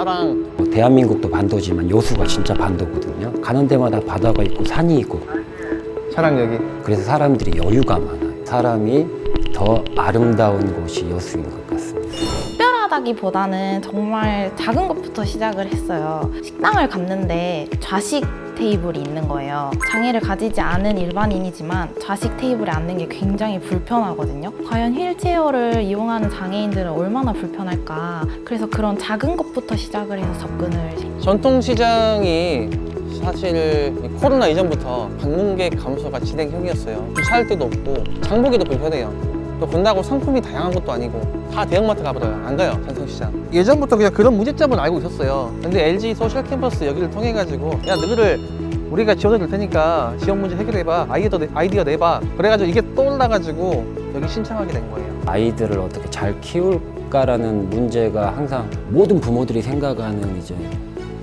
사랑 뭐 대한민국도 반도지만 여수가 진짜 반도거든요. 가는 데마다 바다가 있고 산이 있고 사랑 여기 그래서 사람들이 여유가 많아요. 사람이 더 아름다운 곳이 여수인 것 같습니다. 특별하다기보다는 정말 작은 것부터 시작을 했어요. 식당을 갔는데 좌식 테이블이 있는 거예요. 장애를 가지지 않은 일반인이지만 좌식 테이블에 앉는 게 굉장히 불편하거든요. 과연 휠체어를 이용하는 장애인들은 얼마나 불편할까. 그래서 그런 작은 것부터 시작을 해서 접근을 전통시장이 사실 이 코로나 이전부터 방문객 감소가 진행형이었어요. 주차할 데도 없고 장보기도 불편해요. 또 본다고 상품이 다양한 것도 아니고 다 대형마트 가버려요. 안 가요 전통시장. 예전부터 그냥 그런 문제점은 알고 있었어요. 근데 LG 소셜 캠퍼스 여기를 통해 가지고 야 너희를 우리가 지원해 줄 테니까 지원 문제 해결해봐 아이디어 내, 아이디어 내봐 그래가지고 이게 떠올라가지고 여기 신청하게 된 거예요. 아이들을 어떻게 잘 키울까라는 문제가 항상 모든 부모들이 생각하는 이제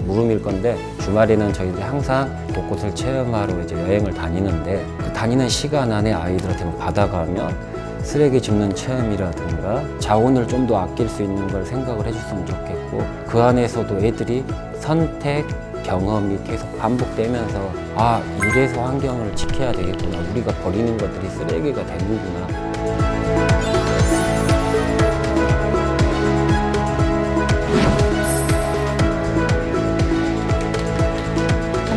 물음일 건데 주말에는 저희들이 항상 곳곳을 체험하러 이제 여행을 다니는데 그 다니는 시간 안에 아이들한테 뭐 받아가면 쓰레기 줍는 체험이라든가 자원을 좀 더 아낄 수 있는 걸 생각을 해줬으면 좋겠고 그 안에서도 애들이 선택 경험이 계속 반복되면서 아 이래서 환경을 지켜야 되겠구나 우리가 버리는 것들이 쓰레기가 되는구나.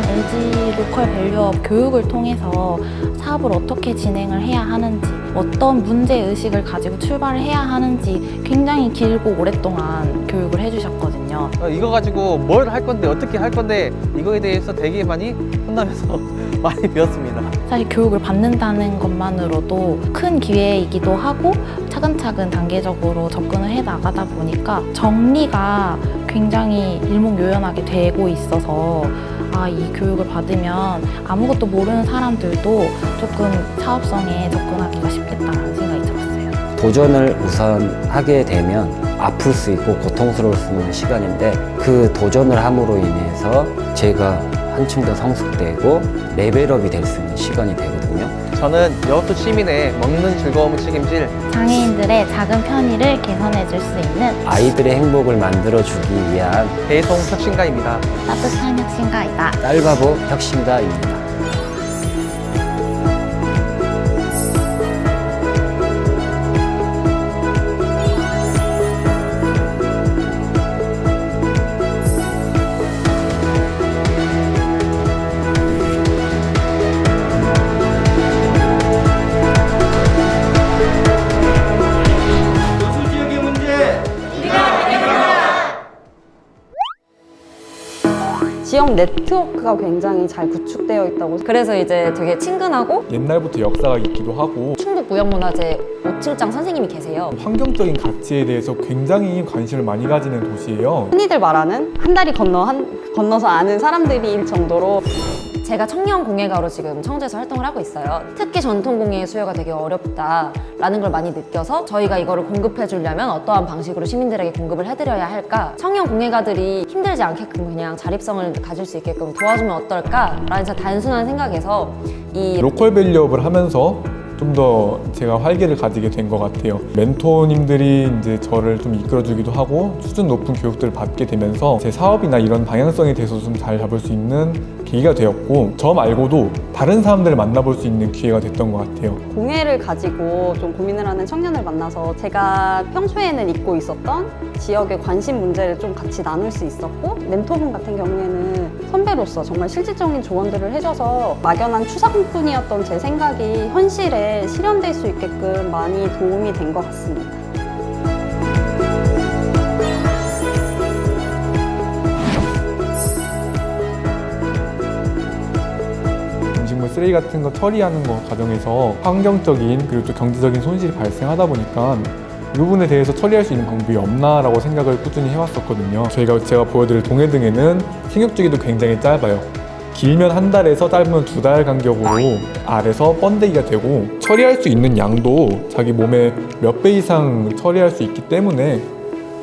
LG 로컬 밸류업 교육을 통해서 사업을 어떻게 진행을 해야 하는지, 어떤 문제 의식을 가지고 출발을 해야 하는지 굉장히 길고 오랫동안 교육을 해주셨거든요. 어, 이거 가지고 뭘 할 건데 어떻게 할 건데 이거에 대해서 되게 많이 혼나면서 많이 배웠습니다. 사실 교육을 받는다는 것만으로도 큰 기회이기도 하고 차근차근 단계적으로 접근을 해 나가다 보니까 정리가 굉장히 일목요연하게 되고 있어서 아, 이 교육을 받으면 아무것도 모르는 사람들도 조금 사업성에 접근하기가 쉽겠다라는 생각이 들었어요. 도전을 우선 하게 되면 아플 수 있고 고통스러울 수 있는 시간인데 그 도전을 함으로 인해서 제가 한층 더 성숙되고 레벨업이 될 수 있는 시간이 되거든요. 저는 여수 시민의 먹는 즐거움을 책임질 장애인들의 작은 편의를 개선해 줄 수 있는 아이들의 행복을 만들어주기 위한 배송 혁신가입니다. 따뜻한 혁신가이다. 딸바보 혁신가입니다. 네트워크가 굉장히 잘 구축되어 있다고 그래서 이제 되게 친근하고 옛날부터 역사가 있기도 하고 충북 무형문화재 오칠장 선생님이 계세요. 환경적인 가치에 대해서 굉장히 관심을 많이 가지는 도시예요. 흔히들 말하는 한 다리 건너 한 건너서 아는 사람들일 정도로 제가 청년 공예가로 지금 청주에서 활동을 하고 있어요. 특히 전통 공예의 수요가 되게 어렵다라는 걸 많이 느껴서 저희가 이거를 공급해 주려면 어떠한 방식으로 시민들에게 공급을 해드려야 할까? 청년 공예가들이 힘들지 않게끔 그냥 자립성을 가질 수 있게끔 도와주면 어떨까라는 진짜 단순한 생각에서 이 로컬 밸리업을 하면서 좀더 제가 활기를 가지게 된 것 같아요. 멘토님들이 이제 저를 좀 이끌어주기도 하고 수준 높은 교육들을 받게 되면서 제 사업이나 이런 방향성에 대해서 좀 잘 잡을 수 있는 계기가 되었고 저 말고도 다른 사람들을 만나볼 수 있는 기회가 됐던 것 같아요. 공예를 가지고 좀 고민을 하는 청년을 만나서 제가 평소에는 잊고 있었던 지역의 관심 문제를 좀 같이 나눌 수 있었고 멘토분 같은 경우에는 선배로서 정말 실질적인 조언들을 해줘서 막연한 추상뿐이었던 제 생각이 현실에 실현될 수 있게끔 많이 도움이 된 것 같습니다. 쓰레기 같은 거 처리하는 거 과정에서 환경적인 그리고 또 경제적인 손실이 발생하다 보니까 이 부분에 대해서 처리할 수 있는 방법이 없나라고 생각을 꾸준히 해왔었거든요. 저희가 제가 보여드릴 동해 등에는 생육주기도 굉장히 짧아요. 길면 한 달에서 짧으면 두 달 간격으로 알에서 번데기가 되고 처리할 수 있는 양도 자기 몸에 몇 배 이상 처리할 수 있기 때문에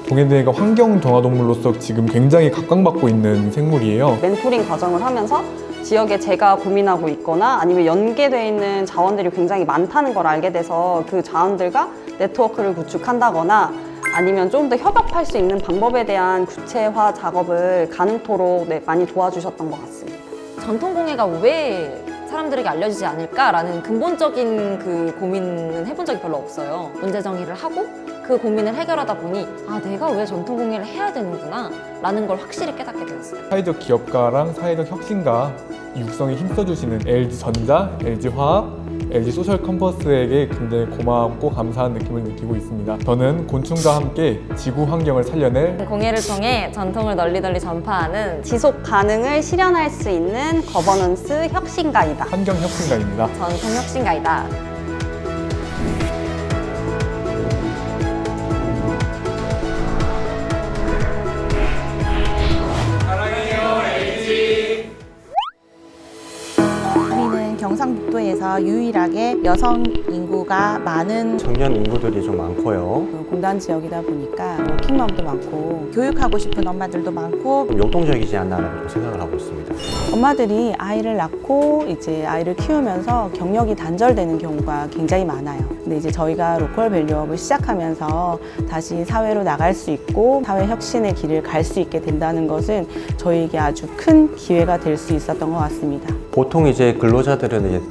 동해등해가 환경 정화동물로서 지금 굉장히 각광받고 있는 생물이에요. 멘토링 과정을 하면서 지역에 제가 고민하고 있거나 아니면 연계되어 있는 자원들이 굉장히 많다는 걸 알게 돼서 그 자원들과 네트워크를 구축한다거나 아니면 좀 더 협업할 수 있는 방법에 대한 구체화 작업을 가능토록 네, 많이 도와주셨던 것 같습니다. 전통공예가 왜 사람들에게 알려지지 않을까라는 근본적인 그 고민은 해본 적이 별로 없어요. 문제 정의를 하고 그 고민을 해결하다 보니 아 내가 왜 전통 공예를 해야 되는구나 라는 걸 확실히 깨닫게 되었어요. 사회적 기업가랑 사회적 혁신가 이 육성에 힘써주시는 LG전자, LG화학, LG 소셜 컴퍼스에게 굉장히 고맙고 감사한 느낌을 느끼고 있습니다. 저는 곤충과 함께 지구 환경을 살려낼 공예를 통해 전통을 널리 널리 전파하는 지속 가능을 실현할 수 있는 거버넌스 혁신가이다. 환경 혁신가입니다. 전통 혁신가이다. 경상북도에서 유일하게 여성 인구가 많은 청년 인구들이 좀 많고요. 그 공단 지역이다 보니까 워킹맘도 많고 교육하고 싶은 엄마들도 많고 좀 역동적이지 않나라는 생각을 하고 있습니다. 엄마들이 아이를 낳고 이제 아이를 키우면서 경력이 단절되는 경우가 굉장히 많아요. 근데 이제 저희가 로컬 밸류업을 시작하면서 다시 사회로 나갈 수 있고 사회 혁신의 길을 갈 수 있게 된다는 것은 저희에게 아주 큰 기회가 될 수 있었던 것 같습니다. 보통 이제 근로자들은 이제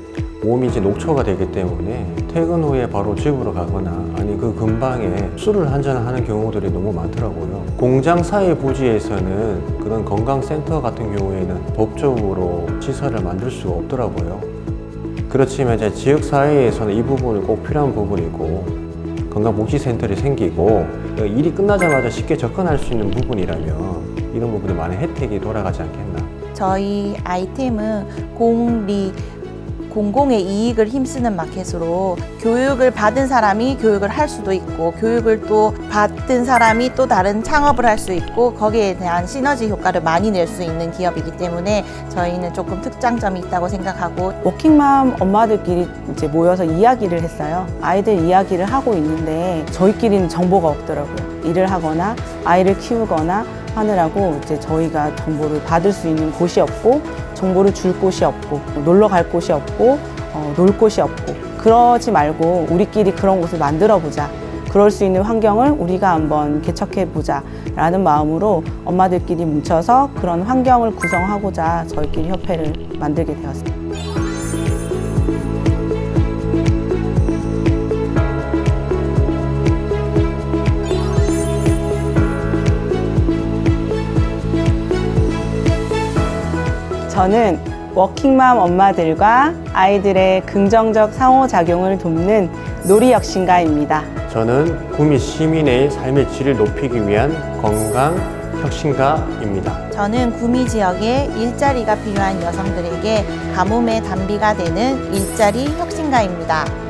몸이 이제 녹초가 되기 때문에 퇴근 후에 바로 집으로 가거나 아니 그 근방에 술을 한잔 하는 경우들이 너무 많더라고요. 공장 사회 부지에서는 그런 건강센터 같은 경우에는 법적으로 시설을 만들 수가 없더라고요. 그렇지만 이제 지역 사회에서는 이 부분이 꼭 필요한 부분이고 건강복지센터를 생기고 일이 끝나자마자 쉽게 접근할 수 있는 부분이라면 이런 부분에 많은 혜택이 돌아가지 않겠나. 저희 아이템은 공리 공공의 이익을 힘쓰는 마켓으로 교육을 받은 사람이 교육을 할 수도 있고 교육을 또 받은 사람이 또 다른 창업을 할 수 있고 거기에 대한 시너지 효과를 많이 낼 수 있는 기업이기 때문에 저희는 조금 특장점이 있다고 생각하고 워킹맘 엄마들끼리 이제 모여서 이야기를 했어요. 아이들 이야기를 하고 있는데 저희끼리는 정보가 없더라고요. 일을 하거나 아이를 키우거나 하느라고 이제 저희가 정보를 받을 수 있는 곳이 없고 정보를 줄 곳이 없고 놀러 갈 곳이 없고 어, 놀 곳이 없고 그러지 말고 우리끼리 그런 곳을 만들어 보자. 그럴 수 있는 환경을 우리가 한번 개척해 보자 라는 마음으로 엄마들끼리 뭉쳐서 그런 환경을 구성하고자 저희끼리 협회를 만들게 되었습니다. 저는 워킹맘 엄마들과 아이들의 긍정적 상호작용을 돕는 놀이혁신가입니다. 저는 구미 시민의 삶의 질을 높이기 위한 건강 혁신가입니다. 저는 구미 지역에 일자리가 필요한 여성들에게 가뭄의 단비가 되는 일자리 혁신가입니다.